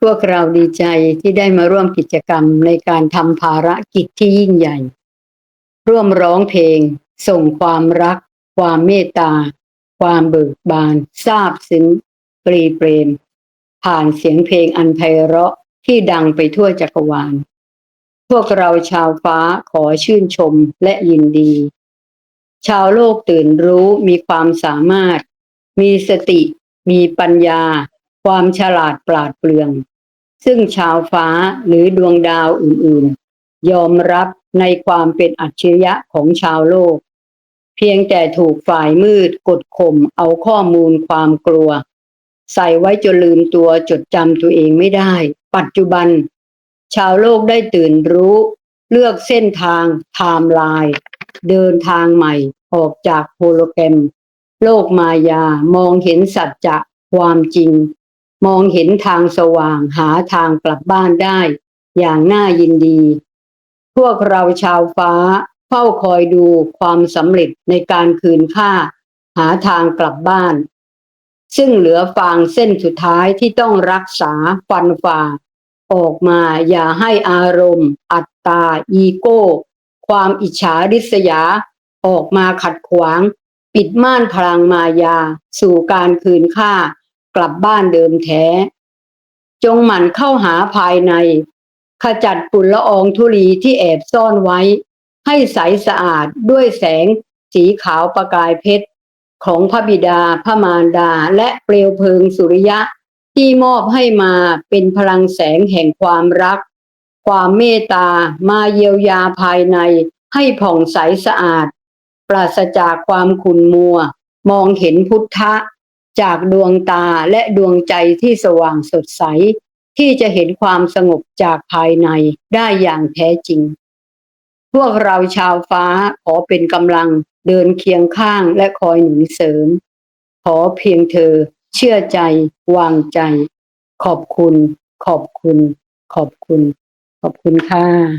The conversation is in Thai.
พวกเราดีใจที่ได้มาร่วมกิจกรรมในการทำภารกิจที่ยิ่งใหญ่ ร่วมร้องเพลง ส่งความรัก ความเมตตา ความเบิกบานซาบซึ้งปรีเปรม ผ่านเสียงเพลงอันไพเราะที่ดังไปทั่วจักรวาล พวกเราชาวฟ้าขอชื่นชมและยินดี ชาวโลกตื่นรู้มีความสามารถ มีสติ มีปัญญา ความฉลาดปราดเปรื่อง ซึ่งชาวฟ้าหรือดวงดาวอื่นๆ ยอมรับในความเป็นอัจฉริยะของชาวโลก เพียงแต่ถูกฝ่ายมืดกดข่มเอาข้อมูลความกลัว ใส่ไว้จนลืมตัวจดจำตัวเองไม่ได้ ปัจจุบัน ชาวโลกได้ตื่นรู้ เลือกเส้นทางไทม์ไลน์เดินทางใหม่ออกจากโฮโลแกรม โลกมายามองเห็นสัจจะความจริง มองเห็นทางสว่างหาทางกลับบ้านได้ อย่างน่ายินดี พวกเราชาวฟ้าเฝ้าคอยดูความสำเร็จในการคืนค่า หาทางกลับบ้าน ซึ่งเหลือฟางเส้นสุดท้ายที่ต้องรักษาฟันฝ่า ออกมาอย่าให้อารมณ์ อัตตา อีโก้ ความอิจฉาริษยา ออกมาขัดขวาง ปิดม่านพลังมายา สู่การคืนค่า กลับบ้านเดิมแท้ จงหมั่นเข้าหาภายใน ขจัดฝุ่นละอองธุลีที่แอบซ่อนไว้ ให้ใสสะอาดด้วยแสงสีขาวประกายเพชร ของพระบิดาพระมารดาและเปลวเพลิงสุริยะที่มอบให้มาเป็นพลังแสงแห่งความรัก ความเมตตามาเยียวยาภายใน ให้ผ่องใสสะอาด ปราศจากความขุ่นมัว มองเห็นพุทธะ จากดวงตาและดวงใจที่สว่างสดใส ที่จะเห็นความสงบจากภายในได้อย่างแท้จริง พวกเราชาวฟ้าขอเป็นกำลังเดินเคียงข้างและคอยหนุนเสริม ขอเพียงเธอ เชื่อใจ วางใจ ขอบคุณ ขอบคุณ ขอบคุณ ขอบคุณค่ะ